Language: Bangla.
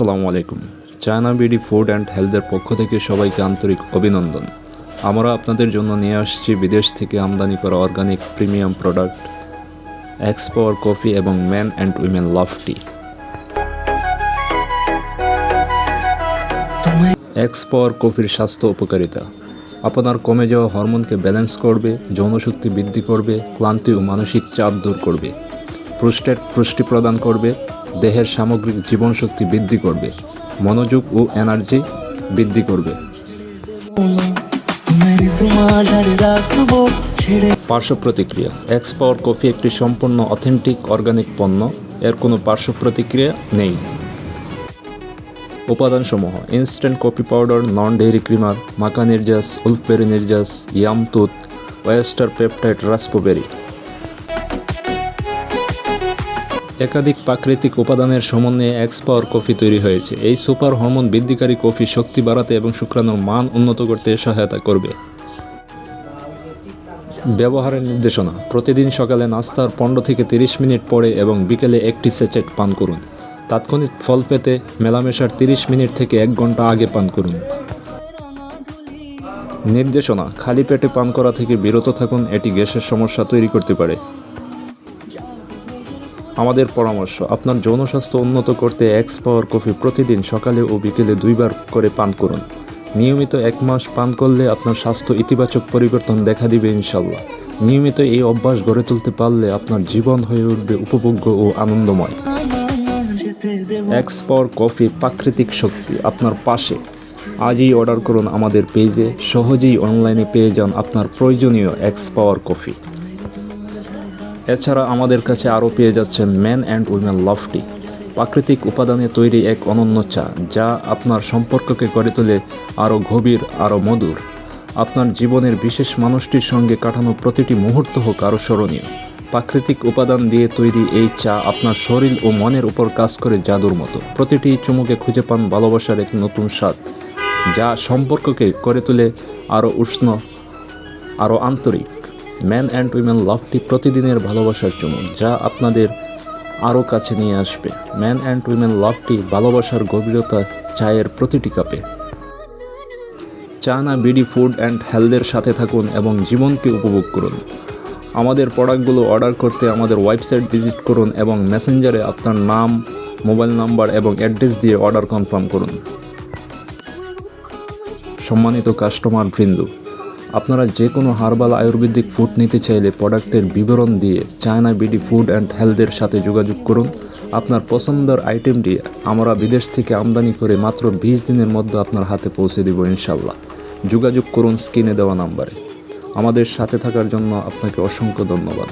আসসালামু আলাইকুম। চায়না বিডি ফুড অ্যান্ড হেলথের পক্ষ থেকে সবাইকে আন্তরিক অভিনন্দন। আমরা আপনাদের জন্য নিয়ে আসছি বিদেশ থেকে আমদানি করা organic premium product, X power coffee এবং man and women love tea. X power কফির স্বাস্থ্য উপকারিতা। আপনার কমে যাওয়া হরমোনকে ব্যালেন্স করবে, যৌনশক্তি বৃদ্ধি করবে, ক্লান্তি ও মানসিক চাপ দূর করবে। প্রোস্টেট পুষ্টি প্রদান করবে দেহের সামগ্রিক জীবনশক্তি বৃদ্ধি করবে, মনোযোগ ও এনার্জি বৃদ্ধি করবে। পার্শ্ব প্রতিক্রিয়া। এক্স পাওয়ার কফি একটি সম্পূর্ণ অথেন্টিক অর্গানিক পণ্য, এর কোনো পার্শ্ব প্রতিক্রিয়া নেই। উপাদানসমূহ। Instant coffee powder non dairy creamer maca নির্যাস উলফবেরি নির্যাস ইয়ামতুত ওয়েস্টার পেপটাইড রাসপোবেরি একাধিক প্রাকৃতিক উপাদানের সমন্বয়ে এক্স পাওয়ার কফি তৈরি হয়েছে। এই সুপার হরমোন বৃদ্ধিকারী কফি শক্তি বাড়াতে এবং শুক্রাণুর মান উন্নত করতে সহায়তা করবে। ব্যবহারের নির্দেশনা, প্রতিদিন সকালে নাস্তার পনেরো থেকে তিরিশ মিনিট পরে এবং বিকেলে একটি সেচেট পান করুন। তাৎক্ষণিক ফল পেতে মেলামেশার তিরিশ মিনিট থেকে এক ঘণ্টা আগে পান করুন। নির্দেশনা, খালি পেটে পান করা থেকে বিরত থাকুন, এটি গ্যাসের সমস্যা তৈরি করতে পারে। আমাদের পরামর্শ, আপনার যৌন স্বাস্থ্য উন্নত করতে এক্স পাওয়ার কফি প্রতিদিন সকালে ও বিকেলে দুইবার করে পান করুন। নিয়মিত এক মাস পান করলে আপনার স্বাস্থ্য ইতিবাচক পরিবর্তন দেখা দিবে ইনশাল্লাহ নিয়মিত এই অভ্যাস গড়ে তুলতে পারলে আপনার জীবন হয়ে উঠবে উপভোগ্য ও আনন্দময়। এক্স পাওয়ার কফি প্রাকৃতিক শক্তি আপনার পাশে। আজই অর্ডার করুন আমাদের পেজে। সহজেই অনলাইনে পেয়ে যান আপনার প্রয়োজনীয় এক্স পাওয়ার কফি। এছাড়া আমাদের কাছে আরও পেয়ে যাচ্ছেন man and women love tea প্রাকৃতিক উপাদানে তৈরি এক অনন্য চা, যা আপনার সম্পর্ককে গড়ে তোলে আরও গভীর, আরও মধুর। আপনার জীবনের বিশেষ মানুষটির সঙ্গে কাটানো প্রতিটি মুহূর্ত হোক আরও স্মরণীয়। প্রাকৃতিক উপাদান দিয়ে তৈরি এই চা আপনার শরীর ও মনের উপর কাজ করে জাদুর মতো। প্রতিটি চুমুকে খুঁজে পান ভালোবাসার এক নতুন স্বাদ, যা সম্পর্ককে করে তোলে আরও উষ্ণ, আরও আন্তরিক। ম্যান অ্যান্ড উইমেন লাভটি প্রতিদিনের ভালোবাসার চুমুক, যা আপনাদের আরও কাছে নিয়ে আসবে। ম্যান অ্যান্ড উইমেন লাভটি ভালোবাসার গভীরতা চায়ের প্রতিটি কাপে। চায়না বিডি ফুড অ্যান্ড হেলথের সাথে থাকুন এবং জীবনকে উপভোগ করুন। আমাদের প্রোডাক্টগুলো অর্ডার করতে আমাদের ওয়েবসাইট ভিজিট করুন এবং মেসেঞ্জারে আপনার নাম, মোবাইল নাম্বার এবং অ্যাড্রেস দিয়ে অর্ডার কনফার্ম করুন। সম্মানিত কাস্টমার বৃন্দ আপনারা যে কোনো হার্বাল আয়ুর্বেদিক ফুড নিতে চাইলে প্রোডাক্টের বিবরণ দিয়ে চায়না বিডি ফুড অ্যান্ড হেলথের সাথে যোগাযোগ করুন। আপনার পছন্দের আইটেমটি আমরা বিদেশ থেকে আমদানি করে মাত্র বিশ দিনের মধ্যে আপনার হাতে পৌঁছে দেব ইনশাল্লাহ যোগাযোগ করুন স্ক্রিনে দেওয়া নাম্বারে। আমাদের সাথে থাকার জন্য আপনাকে অসংখ্য ধন্যবাদ।